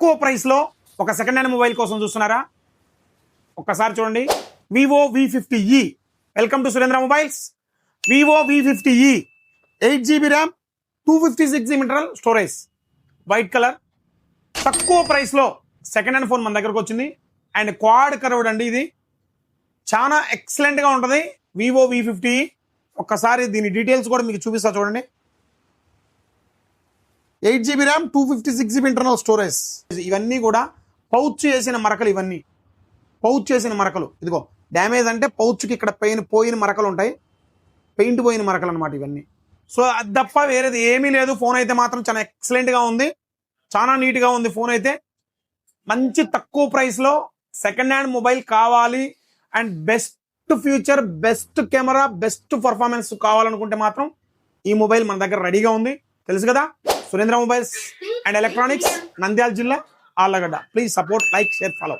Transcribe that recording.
తక్కువ ప్రైస్లో ఒక సెకండ్ హ్యాండ్ మొబైల్ కోసం చూస్తున్నారా? ఒక్కసారి చూడండి. Vivo V fifty E welcome to Surendra mobiles vivo V fifty E eight GB RAM two fifty six internal storage white colour తక్కువ ప్రైస్లో సెకండ్ హ్యాండ్ ఫోన్ మన దగ్గరకు వచ్చింది. అండ్ క్వాడ్ కర్వ్డ్ అండి ఇది. చాలా ఎక్సలెంట్గా ఉంటుంది. వివో వి ఫిఫ్టీ ఒక్కసారి దీని డీటెయిల్స్ కూడా మీకు చూపిస్తా చూడండి. Eight GB RAM two fifty six GB internal storage ఇవన్నీ కూడా పౌచ్ చేసిన మరకలు ఇవన్నీ. పౌచ్ చేసిన మరకలు. ఇదిగో డ్యామేజ్ అంటే పౌచ్కి ఇక్కడ పెయిన్ పోయిన మరకలు ఉంటాయి. పెయింట్ పోయిన మరకలు అనమాట ఇవన్నీ. సో అది తప్ప వేరేది ఏమీ లేదు. ఫోన్ అయితే మాత్రం చాలా ఎక్సలెంట్గా ఉంది. చాలా నీట్గా ఉంది ఫోన్ అయితే. మంచి తక్కువ ప్రైస్లో సెకండ్ హ్యాండ్ మొబైల్ కావాలి. And best future best camera best performance కావాలనుకుంటే మాత్రం ఈ మొబైల్ మన దగ్గర రెడీగా ఉంది. తెలుసు కదా? Surendra mobiles and electronics Nandyal జిల్లా Allagadda. Please support like share follow